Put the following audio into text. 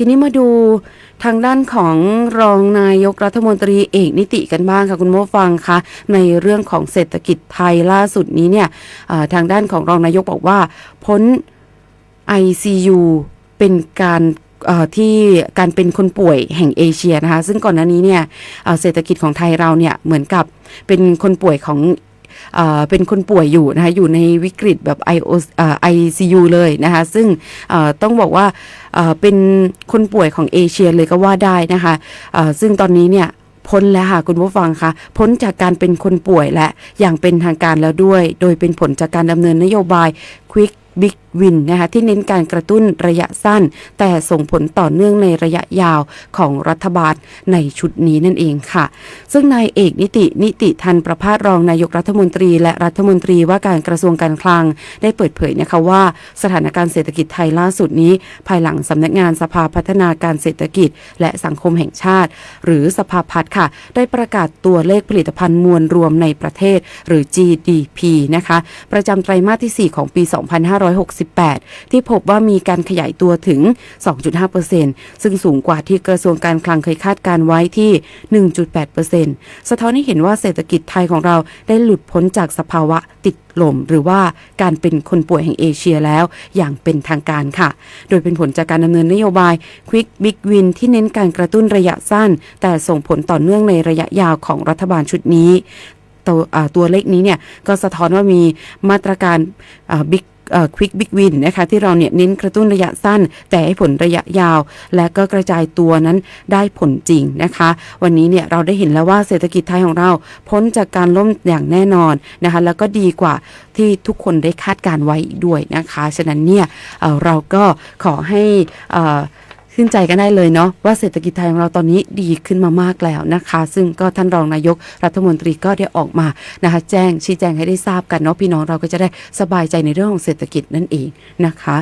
ทีนี้มาดูทางด้านของรองนายกรัฐมนตรีเอกนิติกันบ้างค่ะคุณผู้ฟังคะในเรื่องของเศรษฐกิจไทยล่าสุดนี้เนี่ยทางด้านของรองนายกบอกว่า พ้น ICU เป็นการที่การเป็นคนป่วยแห่งเอเชียนะคะ ซึ่งก่อนหน้านี้เนี่ยเศรษฐกิจของไทยเราเนี่ยเหมือนกับเป็นคนป่วยของ เป็นคนป่วยอยู่นะคะอยู่ในวิกฤตแบบไอโอไอซียูเลยนะคะซึ่งต้องบอกว่าเป็นคนป่วยของเอเชียเลยก็ว่าได้นะคะซึ่งตอนนี้เนี่ยพ้นแล้วค่ะคุณผู้ฟังคะพ้นจากการเป็นคนป่วยและอย่างเป็นทางการแล้วด้วย โดยเป็นผลจากการดำเนินนโยบาย Quick Big Win นะคะที่เน้นการกระตุ้นระยะสั้น แต่ส่งผลต่อเนื่องในระยะยาวของรัฐบาลในชุดนี้นั่นเองค่ะ ซึ่งนายเอกนิตินิติทันประภาสรองนายกรัฐมนตรีและรัฐมนตรีว่าการกระทรวงการคลัง ได้เปิดเผยนะคะว่าสถานการณ์เศรษฐกิจไทยล่าสุดนี้ ภายหลังสำนักงานสภาพัฒนาการเศรษฐกิจ และสังคมแห่งชาติ หรือสภาพัฒน์ค่ะ ได้ประกาศตัวเลขผลิตภัณฑ์มวลรวมในประเทศ หรือ GDP นะคะประจำไตรมาสที่ 4 ของปี2568 ที่พบว่ามีการขยายตัวถึง 2.5%ซึ่งสูงกว่าที่กระทรวงการคลังเคยคาดการไว้ที่ 1.8%สะท้อนให้เห็นว่าเศรษฐกิจไทยของเราได้หลุดพ้นจากสภาวะติดลมหรือว่าการเป็นคนป่วยแห่งเอเชียแล้วอย่างเป็นทางการค่ะ โดยเป็นผลจากการดำเนินนโยบาย Quick Big Win ที่เน้นการกระตุ้นระยะสั้น แต่ส่งผลต่อเนื่องในระยะยาวของรัฐบาลชุดนี้ ตัวอ่าตัวเลขนี้เนี่ยก็สะท้อนว่ามีมาตรการบิ๊ก ควิกบิ๊กวินนะคะที่เราเนี่ยเน้นกระตุ้นระยะสั้น แต่ให้ผลระยะยาว และก็กระจายตัวนั้นได้ผลจริงนะคะ วันนี้เนี่ยเราได้เห็นแล้วว่าเศรษฐกิจไทยของเราพ้นจากการล่มอย่างแน่นอนนะคะแล้วก็ดีกว่าที่ทุกคนได้คาดการไว้ด้วยนะคะ ฉะนั้นเนี่ยเออเราก็ขอให้อ่อ ขึ้นใจกันได้เลยเนาะว่าเศรษฐกิจไทยของเราตอนนี้ดีขึ้นมามากแล้วนะคะ ซึ่งก็ท่านรองนายกรัฐมนตรีก็ได้ออกมานะคะแจ้งชี้แจงให้ได้ทราบกันเนาะพี่น้องเราก็จะได้สบายใจในเรื่องของเศรษฐกิจนั่นเองนะคะ